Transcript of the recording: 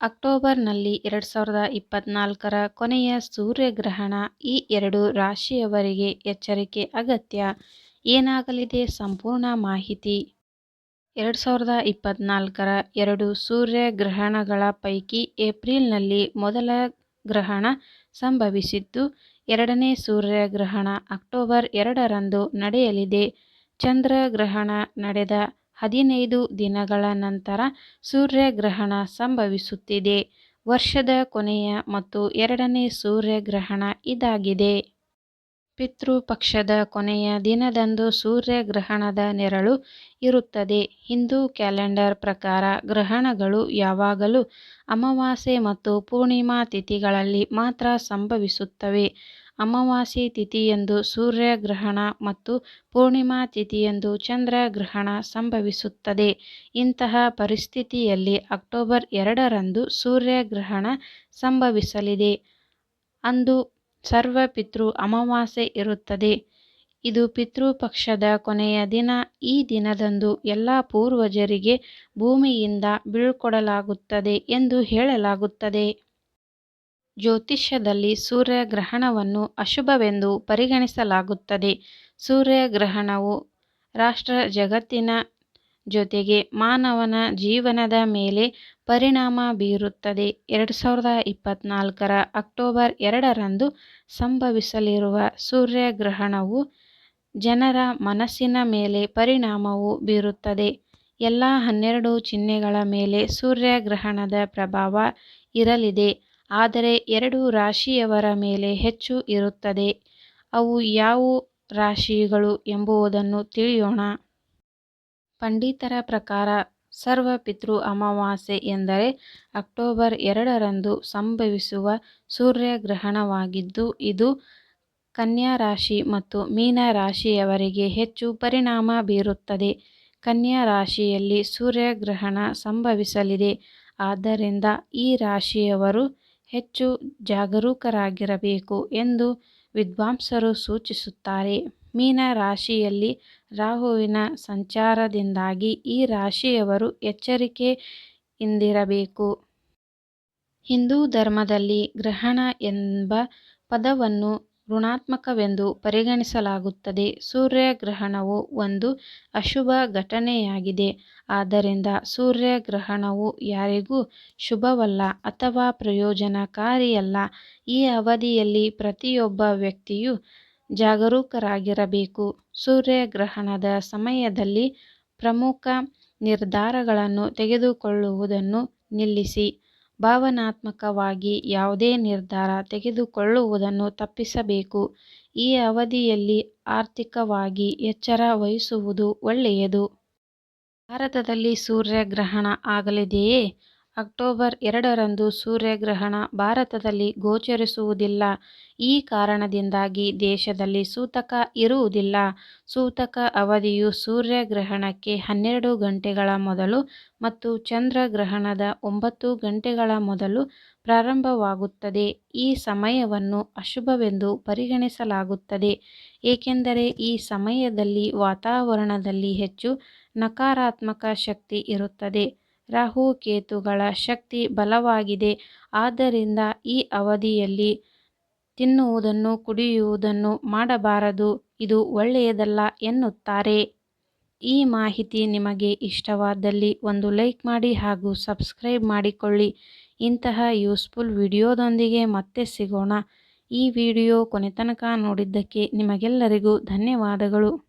ಅಕ್ಟೋಬರ್ನಲ್ಲಿ ಎರಡು ಸಾವಿರದ ಇಪ್ಪತ್ನಾಲ್ಕರ ಕೊನೆಯ ಸೂರ್ಯಗ್ರಹಣ ಈ ಎರಡು ರಾಶಿಯವರಿಗೆ ಎಚ್ಚರಿಕೆ ಅಗತ್ಯ. ಏನಾಗಲಿದೆ ಸಂಪೂರ್ಣ ಮಾಹಿತಿ? ಎರಡು ಸಾವಿರದ ಇಪ್ಪತ್ನಾಲ್ಕರ ಎರಡು ಸೂರ್ಯಗ್ರಹಣಗಳ ಪೈಕಿ ಏಪ್ರಿಲ್ನಲ್ಲಿ ಮೊದಲ ಗ್ರಹಣ ಸಂಭವಿಸಿದ್ದು, ಎರಡನೇ ಸೂರ್ಯಗ್ರಹಣ ಅಕ್ಟೋಬರ್ ಎರಡರಂದು ನಡೆಯಲಿದೆ. ಚಂದ್ರಗ್ರಹಣ ನಡೆದ ಹದಿನೈದು ದಿನಗಳ ನಂತರ ಸೂರ್ಯಗ್ರಹಣ ಸಂಭವಿಸುತ್ತಿದೆ. ವರ್ಷದ ಕೊನೆಯ ಮತ್ತು ಎರಡನೇ ಸೂರ್ಯಗ್ರಹಣ ಇದಾಗಿದೆ. ಪಿತೃಪಕ್ಷದ ಕೊನೆಯ ದಿನದಂದು ಸೂರ್ಯಗ್ರಹಣದ ನೆರಳು ಇರುತ್ತದೆ. ಹಿಂದೂ ಕ್ಯಾಲೆಂಡರ್ ಪ್ರಕಾರ ಗ್ರಹಣಗಳು ಯಾವಾಗಲೂ ಅಮಾವಾಸ್ಯೆ ಮತ್ತು ಪೂರ್ಣಿಮಾ ತಿಥಿಗಳಲ್ಲಿ ಮಾತ್ರ ಸಂಭವಿಸುತ್ತವೆ. ಅಮಾವಾಸ್ಯೆ ತಿಥಿಯಂದು ಸೂರ್ಯಗ್ರಹಣ ಮತ್ತು ಪೂರ್ಣಿಮಾ ತಿಥಿಯಂದು ಚಂದ್ರಗ್ರಹಣ ಸಂಭವಿಸುತ್ತದೆ. ಇಂತಹ ಪರಿಸ್ಥಿತಿಯಲ್ಲಿ ಅಕ್ಟೋಬರ್ ಎರಡರಂದು ಸೂರ್ಯಗ್ರಹಣ ಸಂಭವಿಸಲಿದೆ. ಅಂದು ಸರ್ವ ಪಿತೃ ಅಮಾವಾಸ್ಯೆ ಇರುತ್ತದೆ. ಇದು ಪಿತೃಪಕ್ಷದ ಕೊನೆಯ ದಿನ. ಈ ದಿನದಂದು ಎಲ್ಲ ಪೂರ್ವಜರಿಗೆ ಭೂಮಿಯಿಂದ ಬೀಳ್ಕೊಡಲಾಗುತ್ತದೆ ಎಂದು ಹೇಳಲಾಗುತ್ತದೆ. ಜ್ಯೋತಿಷ್ಯದಲ್ಲಿ ಸೂರ್ಯಗ್ರಹಣವನ್ನು ಅಶುಭವೆಂದು ಪರಿಗಣಿಸಲಾಗುತ್ತದೆ. ಸೂರ್ಯಗ್ರಹಣವು ರಾಷ್ಟ್ರ ಜಗತ್ತಿನ ಜೊತೆಗೆ ಮಾನವನ ಜೀವನದ ಮೇಲೆ ಪರಿಣಾಮ ಬೀರುತ್ತದೆ. ಎರಡು ಸಾವಿರದ ಇಪ್ಪತ್ತ್ನಾಲ್ಕರ ಅಕ್ಟೋಬರ್ ಎರಡರಂದು ಸಂಭವಿಸಲಿರುವ ಸೂರ್ಯಗ್ರಹಣವು ಜನರ ಮನಸ್ಸಿನ ಮೇಲೆ ಪರಿಣಾಮವು ಬೀರುತ್ತದೆ. ಎಲ್ಲ ಹನ್ನೆರಡು ಚಿಹ್ನೆಗಳ ಮೇಲೆ ಸೂರ್ಯಗ್ರಹಣದ ಪ್ರಭಾವ ಇರಲಿದೆ. ಆದರೆ ಎರಡು ರಾಶಿಯವರ ಮೇಲೆ ಹೆಚ್ಚು ಇರುತ್ತದೆ. ಅವು ಯಾವ ರಾಶಿಗಳು ಎಂಬುದನ್ನು ತಿಳಿಯೋಣ. ಪಂಡಿತರ ಪ್ರಕಾರ ಸರ್ವ ಪಿತೃ ಅಮಾವಾಸ್ಯೆ ಎಂದರೆ ಅಕ್ಟೋಬರ್ ಎರಡರಂದು ಸಂಭವಿಸುವ ಸೂರ್ಯಗ್ರಹಣವಾಗಿದ್ದು, ಇದು ಕನ್ಯಾ ರಾಶಿ ಮತ್ತು ಮೀನ ರಾಶಿಯವರಿಗೆ ಹೆಚ್ಚು ಪರಿಣಾಮ ಬೀರುತ್ತದೆ. ಕನ್ಯಾ ರಾಶಿಯಲ್ಲಿ ಸೂರ್ಯಗ್ರಹಣ ಸಂಭವಿಸಲಿದೆ. ಆದ್ದರಿಂದ ಈ ರಾಶಿಯವರು ಹೆಚ್ಚು ಜಾಗರೂಕರಾಗಿರಬೇಕು ಎಂದು ವಿದ್ವಾಂಸರು ಸೂಚಿಸುತ್ತಾರೆ. ಮೀನ ರಾಶಿಯಲ್ಲಿ ರಾಹುವಿನ ಸಂಚಾರದಿಂದಾಗಿ ಈ ರಾಶಿಯವರು ಎಚ್ಚರಿಕೆಯಿಂದಿರಬೇಕು ಹಿಂದೂ ಧರ್ಮದಲ್ಲಿ ಗ್ರಹಣ ಎಂಬ ಪದವನ್ನು ಋಣಾತ್ಮಕವೆಂದು ಪರಿಗಣಿಸಲಾಗುತ್ತದೆ. ಸೂರ್ಯಗ್ರಹಣವು ಒಂದು ಅಶುಭ ಘಟನೆಯಾಗಿದೆ. ಆದ್ದರಿಂದ ಸೂರ್ಯಗ್ರಹಣವು ಯಾರಿಗೂ ಶುಭವಲ್ಲ ಅಥವಾ ಪ್ರಯೋಜನಕಾರಿಯಲ್ಲ. ಈ ಅವಧಿಯಲ್ಲಿ ಪ್ರತಿಯೊಬ್ಬ ವ್ಯಕ್ತಿಯು ಜಾಗರೂಕರಾಗಿರಬೇಕು. ಸೂರ್ಯಗ್ರಹಣದ ಸಮಯದಲ್ಲಿ ಪ್ರಮುಖ ನಿರ್ಧಾರಗಳನ್ನು ತೆಗೆದುಕೊಳ್ಳುವುದನ್ನು ನಿಲ್ಲಿಸಿ. ಭಾವನಾತ್ಮಕವಾಗಿ ಯಾವುದೇ ನಿರ್ಧಾರ ತೆಗೆದುಕೊಳ್ಳುವುದನ್ನು ತಪ್ಪಿಸಬೇಕು. ಈ ಅವಧಿಯಲ್ಲಿ ಆರ್ಥಿಕವಾಗಿ ಎಚ್ಚರ ವಹಿಸುವುದು ಒಳ್ಳೆಯದು. ಭಾರತದಲ್ಲಿ ಸೂರ್ಯಗ್ರಹಣ ಆಗಲಿದೆಯೇ? ಅಕ್ಟೋಬರ್ ಎರಡರಂದು ಸೂರ್ಯಗ್ರಹಣ ಭಾರತದಲ್ಲಿ ಗೋಚರಿಸುವುದಿಲ್ಲ. ಈ ಕಾರಣದಿಂದಾಗಿ ದೇಶದಲ್ಲಿ ಸೂತಕ ಇರುವುದಿಲ್ಲ. ಸೂತಕ ಅವಧಿಯು ಸೂರ್ಯಗ್ರಹಣಕ್ಕೆ ಹನ್ನೆರಡು ಗಂಟೆಗಳ ಮೊದಲು ಮತ್ತು ಚಂದ್ರಗ್ರಹಣದ ಒಂಬತ್ತು ಗಂಟೆಗಳ ಮೊದಲು ಪ್ರಾರಂಭವಾಗುತ್ತದೆ. ಈ ಸಮಯವನ್ನು ಅಶುಭವೆಂದು ಪರಿಗಣಿಸಲಾಗುತ್ತದೆ. ಏಕೆಂದರೆ ಈ ಸಮಯದಲ್ಲಿ ವಾತಾವರಣದಲ್ಲಿ ಹೆಚ್ಚು ನಕಾರಾತ್ಮಕ ಶಕ್ತಿ ಇರುತ್ತದೆ. ರಾಹು ಕೇತುಗಳ ಶಕ್ತಿ ಬಲವಾಗಿದೆ. ಆದ್ದರಿಂದ ಈ ಅವಧಿಯಲ್ಲಿ ತಿನ್ನುವುದನ್ನು, ಕುಡಿಯುವುದನ್ನು ಮಾಡಬಾರದು. ಇದು ಒಳ್ಳೆಯದಲ್ಲ ಎನ್ನುತ್ತಾರೆ. ಈ ಮಾಹಿತಿ ನಿಮಗೆ ಇಷ್ಟವಾದಲ್ಲಿ ಒಂದು ಲೈಕ್ ಮಾಡಿ ಹಾಗೂ ಸಬ್ಸ್ಕ್ರೈಬ್ ಮಾಡಿಕೊಳ್ಳಿ. ಇಂತಹ ಯೂಸ್ಫುಲ್ ವಿಡಿಯೋದೊಂದಿಗೆ ಮತ್ತೆ ಸಿಗೋಣ. ಈ ವಿಡಿಯೋ ಕೊನೆತನಕ ನೋಡಿದ್ದಕ್ಕೆ ನಿಮಗೆಲ್ಲರಿಗೂ ಧನ್ಯವಾದಗಳು.